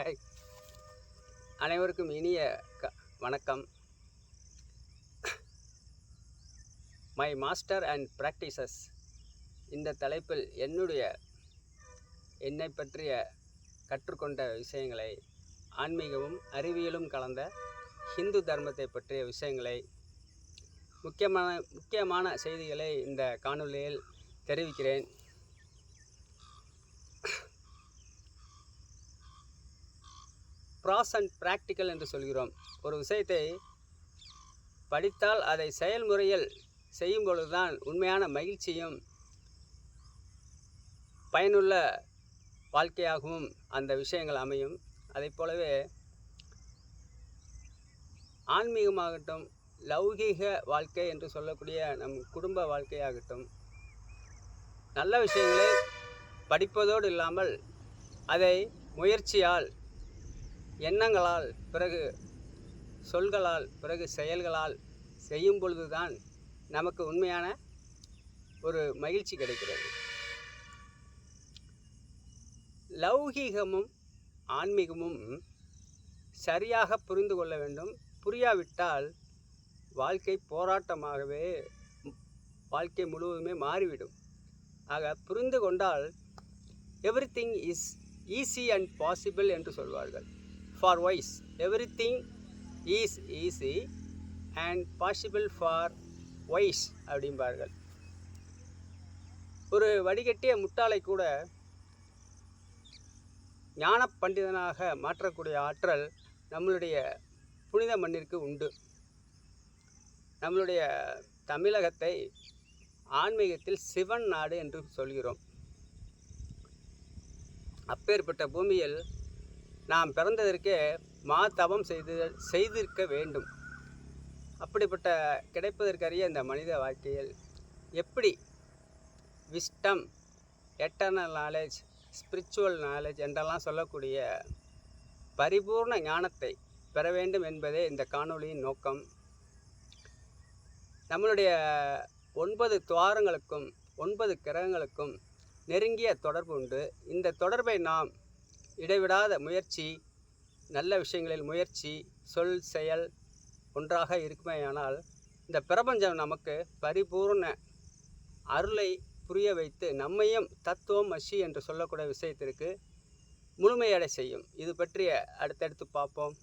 Hi. அனைவருக்கும் இனிய க வணக்கம். மை மாஸ்டர் அண்ட் ப்ராக்டிசஸ் இந்த தலைப்பில் என்னுடைய என்னை பற்றிய கற்றுக்கொண்ட விஷயங்களை ஆன்மீகமும் அறிவியலும் கலந்த ஹிந்து தர்மத்தை பற்றிய விஷயங்களை முக்கியமான முக்கியமான செய்திகளை இந்த காணொளியில் தெரிவிக்கிறேன். ப்ராஸ் அண்ட் ப்ராக்டிக்கல் என்று சொல்கிறோம். ஒரு விஷயத்தை படித்தால் அதை செயல்முறையில் செய்யும் பொழுதுதான் உண்மையான மகிழ்ச்சியும் பயனுள்ள வாழ்க்கையாகவும் அந்த விஷயங்கள் அமையும். அதைப் போலவே ஆன்மீகமாகட்டும் லௌகீக வாழ்க்கை என்று சொல்லக்கூடிய நம் குடும்ப வாழ்க்கையாகட்டும் நல்ல விஷயங்களை படிப்பதோடு இல்லாமல் அதை முயற்சியால் எண்ணங்களால் பிறகு சொல்களால் பிறகு செயல்களால் செய்யும் பொழுதுதான் நமக்கு உண்மையான ஒரு மகிழ்ச்சி கிடைக்கிறது. லௌகீகமும் ஆன்மீகமும் சரியாக புரிந்து கொள்ள வேண்டும். புரியாவிட்டால் வாழ்க்கை போராட்டமாகவே வாழ்க்கை முழுவதுமே மாறிவிடும். ஆக புரிந்து கொண்டால் everything is easy and possible for சொல்வார்கள். For wise everything is easy and possible for wise அப்படிம்பார்கள். ஒரு வடிகட்டிய முட்டாளை கூட ஞான பண்டிதனாக மாற்றக்கூடிய ஆற்றல் நம்மளுடைய புனித மண்ணிற்கு உண்டு. நம்மளுடைய தமிழகத்தை ஆன்மீகத்தில் சிவன் நாடு என்று சொல்கிறோம். அப்பேற்பட்ட பூமியில் நாம் பிறந்ததற்கே மா தவம் செய்து செய்திருக்க வேண்டும். அப்படிப்பட்ட கிடைப்பதற்கரிய இந்த மனித வாழ்க்கையில் எப்படி wisdom eternal knowledge spiritual knowledge என்றெல்லாம் சொல்லக்கூடிய பரிபூர்ண ஞானத்தை பெற வேண்டும் என்பதே இந்த காணொளியின் நோக்கம். நம்மளுடைய ஒன்பது துவாரங்களுக்கும் ஒன்பது கிரகங்களுக்கும் நெருங்கிய தொடர்பு உண்டு. இந்த தொடர்பை நாம் இடைவிடாத முயற்சி நல்ல விஷயங்களில் முயற்சி சொல் செயல் ஒன்றாக இருக்குமேயானால் இந்த பிரபஞ்சம் நமக்கு பரிபூர்ண அருளை புரிய வைத்து நம்மையும் தத்துவம் அசி என்று சொல்லக்கூடிய விஷயத்திற்கு முழுமையடை செய்யும். இது பற்றிய அடுத்தடுத்து பார்ப்போம்.